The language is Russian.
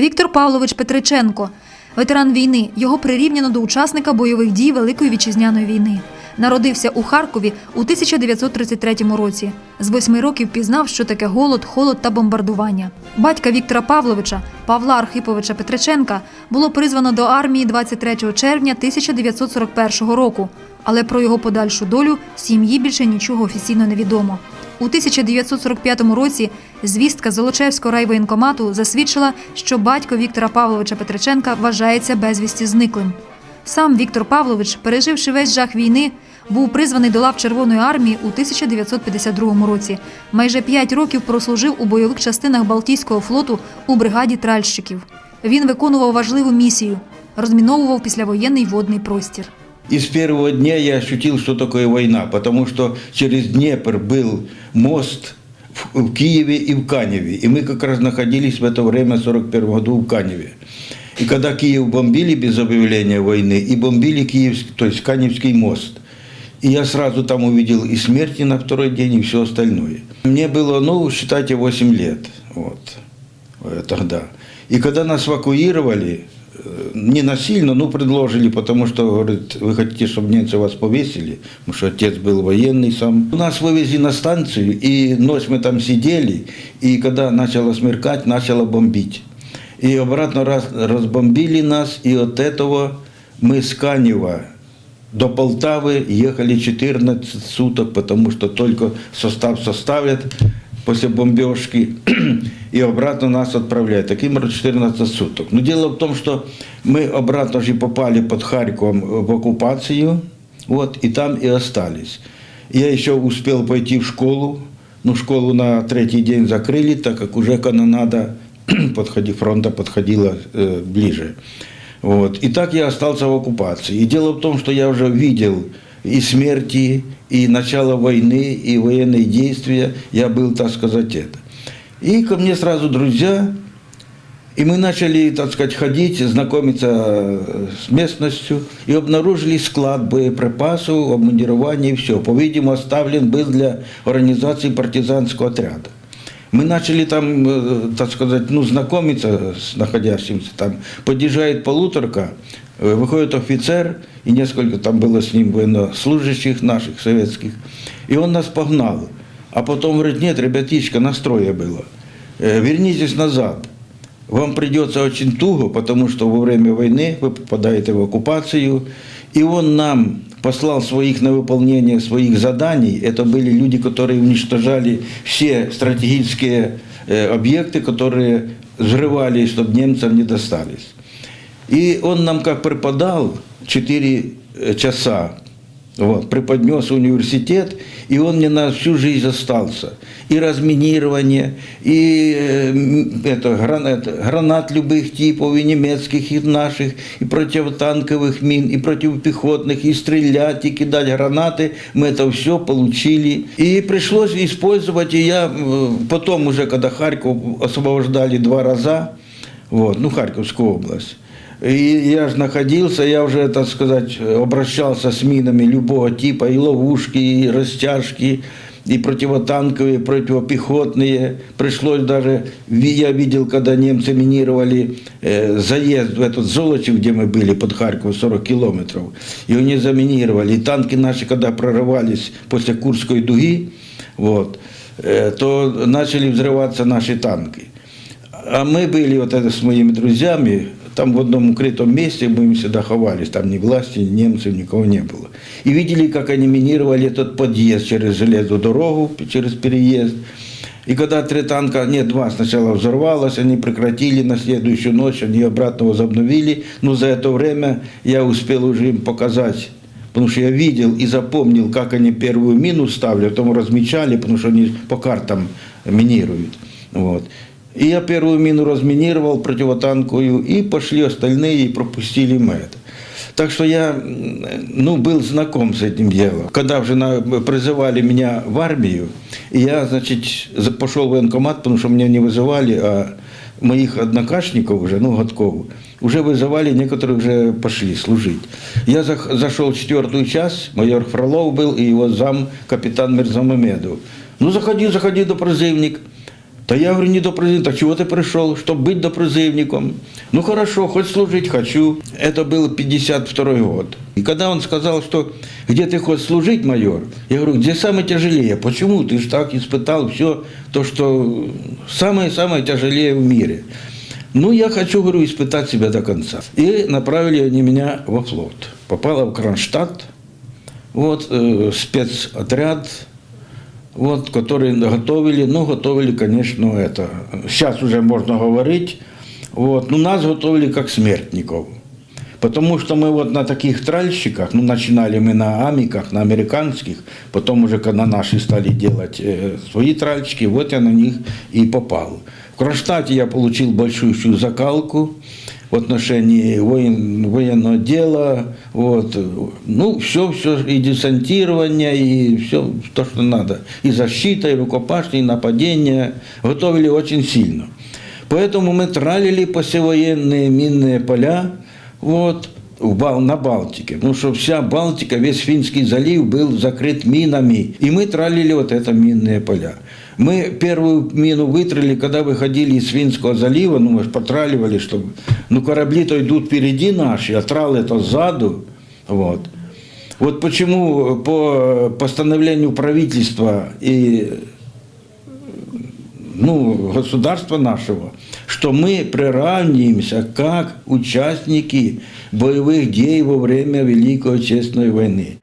Віктор Павлович Петриченко, ветеран війни. Його прирівняно до учасника бойових дій Великої вітчизняної війни. Народився у Харкові у 1933 році. З восьми років пізнав, що таке голод, холод та бомбардування. Батька Віктора Павловича, Павла Архиповича Петриченка, було призвано до армії 23 червня 1941 року, але про його подальшу долю сім'ї більше нічого офіційно не відомо. У 1945 році звістка Золочевського райвоєнкомату засвідчила, що батько Віктора Павловича Петриченка вважається безвісті зниклим. Сам Віктор Павлович, переживши весь жах війни, був призваний до лав Червоної армії у 1952 році. Майже п'ять років прослужив у бойових частинах Балтійського флоту у бригаді тральщиків. Він виконував важливу місію розміновував післявоєнний водний простір. И с первого дня я ощутил, что такое война, потому что через Днепр был мост в Киеве и в Каневе. И мы как раз находились в это время, в 41 году, в Каневе. И когда Киев бомбили без объявления войны, и бомбили Киевский, то есть Каневский мост, и я сразу там увидел и смерти на второй день, и все остальное. Мне было, ну, считайте, 8 лет. Вот э, тогда. И когда нас эвакуировали, не насильно, ну, предложили, потому что, говорит, вы хотите, чтобы немцы вас повесили, потому что отец был военный сам. Нас вывезли на станцию, и ночь мы там сидели, и когда начало смеркать, начало бомбить. И обратно раз, разбомбили нас, и от этого мы с Канева до Полтавы ехали 14 суток, потому что только состав составят после бомбежки и обратно нас отправляют. Таким образом 14 суток. Но дело в том, что мы обратно же попали под Харьковом в оккупацию, вот, и там и остались. Я еще успел пойти в школу, но школу на третий день закрыли, так как уже канонада подходи, фронта подходила э, ближе. Вот. И так я остался в оккупации. И дело в том, что я уже видел и смерти, и начало войны, и военные действия. Я был, так сказать, это. И ко мне сразу друзья, и мы начали, так сказать, ходить, знакомиться э, с местностью, и обнаружили склад боеприпасов, обмундирования и все. По-видимому, оставлен был для организации партизанского отряда. Мы начали там, э, так сказать, ну, знакомиться с находящимся там. Подъезжает полуторка, выходит офицер, и несколько там было с ним военнослужащих наших, советских. И он нас погнал. А потом говорит, нет, ребятишка, настроя было. Э, Вернитесь назад. Вам придется очень туго, потому что во время войны вы попадаете в оккупацию. И он нам послал своих на выполнение своих заданий. Это были люди, которые уничтожали все стратегические э, объекты, которые взрывали, чтобы немцам не достались. И он нам как преподал 4 часа, вот, преподнес университет, и он мне на всю жизнь остался. И разминирование, и э, это, гранат, гранат любых типов, и немецких, и наших, и противотанковых мин, и противопехотных, и стрелять, и кидать гранаты. Мы это все получили. И пришлось использовать, и я э, потом уже, когда Харьков освобождали два раза, вот, ну, Харьковскую область, и я же находился, я уже, так сказать, обращался с минами любого типа, и ловушки, и растяжки, и противотанковые, и противопехотные. Пришлось даже, я видел, когда немцы минировали э, заезд в этот Золочев, где мы были, под Харьков, 40 километров. И они заминировали. И танки наши, когда прорывались после Курской дуги, вот, э, то начали взрываться наши танки. А мы были вот это с моими друзьями, там в одном укрытом месте мы всегда ховались, там ни власти, ни немцев, никого не было. И видели, как они минировали этот подъезд через железную дорогу, через переезд. И когда три танка, нет, два сначала взорвалось, они прекратили, на следующую ночь они обратно возобновили. Но за это время я успел уже им показать, потому что я видел и запомнил, как они первую мину ставили, потом размечали, потому что они по картам минируют. Вот. И я первую мину разминировал противотанковую, и пошли остальные, и пропустили мы это. Так что я м, ну, был знаком с этим делом. Когда уже на- призывали меня в армию, и я, значит, за- пошел в военкомат, потому что меня не вызывали, а моих однокашников уже, ну, годков, уже вызывали, некоторые уже пошли служить. Я зах- зашел в четвертую часть, майор Фролов был, и его зам, капитан Мирзамамедов. Ну, заходи, заходи до призывник. Да я говорю, не до призыва. Так чего ты пришел? Чтобы быть допризывником. Ну хорошо, хоть служить хочу. Это был 52 год. И когда он сказал, что где ты хочешь служить, майор, я говорю, где самое тяжелее? Почему? Ты же так испытал все то, что самое-самое тяжелее в мире. Ну, я хочу, говорю, испытать себя до конца. И направили они меня во флот. Попала в Кронштадт, вот, э, спецотряд, вот, которые готовили, ну, готовили, конечно, это, сейчас уже можно говорить, вот, ну, нас готовили как смертников. Потому что мы вот на таких тральщиках, ну, начинали мы на амиках, на американских, потом уже когда наши стали делать э, свои тральщики, вот я на них и попал. В Кронштадте я получил большущую закалку в отношении воен- военного дела, вот, ну, все, все, и десантирование, и все то, что надо. И защита, и рукопашные, и нападения. Готовили очень сильно. Поэтому мы тралили послевоенные минные поля, вот, на Балтике. Потому что вся Балтика, весь Финский залив был закрыт минами. И мы тралили вот это минные поля. Мы первую мину вытрали, когда выходили из Финского залива, ну, мы ж потраливали, чтобы... Ну, корабли-то идут впереди наши, а трал это сзаду. Вот. Вот почему по постановлению правительства и ну, государства нашего, что мы приравниваемся как участники боевых дей во время Великой Отечественной войны.